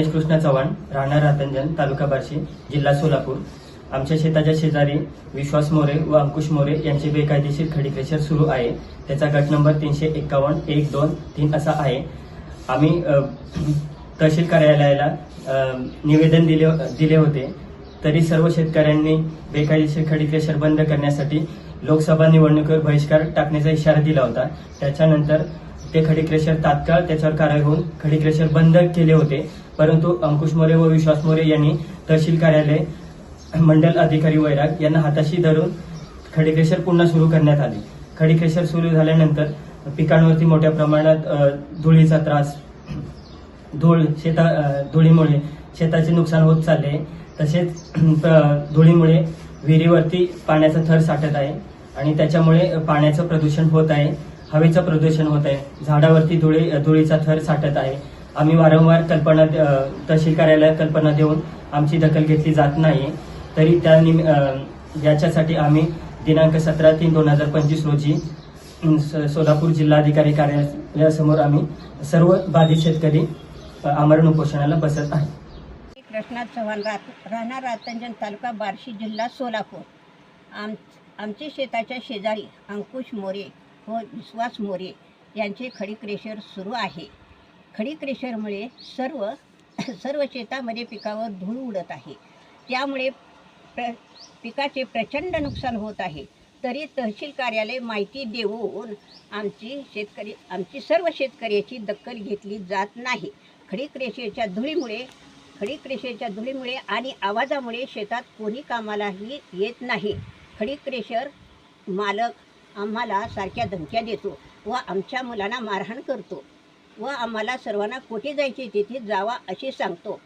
गणेश कृष्ण चव्हाण राहणार रातंजन तालुका बार्शी जिल्हा सोलापूर. आमच्या शेताच्या शेजारी विश्वास मोरे व अंकुश मोरे यांचे बेकायदेशीर खडी क्रेशर सुरू आहे. त्याचा गट नंबर तीनशे एक्कावन्न एक दोन तीन असा आहे. आम्ही तहसील कार्यालयाला निवेदन दिले दिले होते. तरी सर्व शेतकऱ्यांनी बेकायदेशीर खडी क्रेशर बंद करण्यासाठी लोकसभा निवडणुकीवर बहिष्कार टाकण्याचा इशारा दिला होता. त्याच्यानंतर ते खडी क्रेशर तात्काळ त्याच्यावर कारवाई होऊन खडी क्रेशर बंद केले होते. परंतु अंकुश मोरे व विश्वास मोरे यांनी तहसील कार्यालय मंडल अधिकारी वैराग यांना हाताशी धरून खडी क्रेशर पुन्हा सुरू करण्यात आले. खडी क्रेशर सुरू झाल्यानंतर पिकांवरती मोठ्या प्रमाणात धुळीचा त्रास धूळ शेता धुळीमुळे शेताचे नुकसान होत चालले तसेच धुळीमुळे विहिरीवरती पाण्याचा थर साठत आहे आणि त्याच्यामुळे पाण्याचं प्रदूषण होत आहे. हवेचं प्रदूषण होत आहे. झाडावरती धुळे धुळीचा थर साठत आहे. आम्ही वारंवार कल्पना तहसील कार्यालयात कल्पना देऊन आमची दखल घेतली जात नाही. तरी त्या निम याच्यासाठी आम्ही दिनांक सतरा तीन दोन हजार पंचवीस रोजी स- सोलापूर जिल्हाधिकारी कार्यालयासमोर आम्ही सर्व बाधित शेतकरी आमरण उपोषणाला बसत आहे. कृष्णा चव्हाण रात राहणार रातंजन तालुका बार्शी जिल्हा सोलापूर. आम आमचे शेताच्या शेजारी अंकुश मोरे व विश्वास मोरे यांचे खडीक्रेशर सुरू आहे. खडी क्रेशरमुळे सर्व सर्व शेतामध्ये पिकावर धूळ उडत आहे. त्यामुळे प्र पिकाचे प्रचंड नुकसान होत आहे. तरी तहसील कार्यालय माहिती देऊन आमची शेतकरी आमची सर्व शेतकऱ्याची दखल घेतली जात नाही. खडीक्रेशेच्या धुळीमुळे खडीक्रेशेच्या धुळीमुळे आणि आवाजामुळे शेतात कोणी कामालाही येत नाही. खडी क्रेशर मालक आम्हाला सारख्या धमक्या देतो व आमच्या मुलांना मारहाण करतो. व आम्हाला सर्वांना कुठे जायचे तिथे जावा असे सांगतो.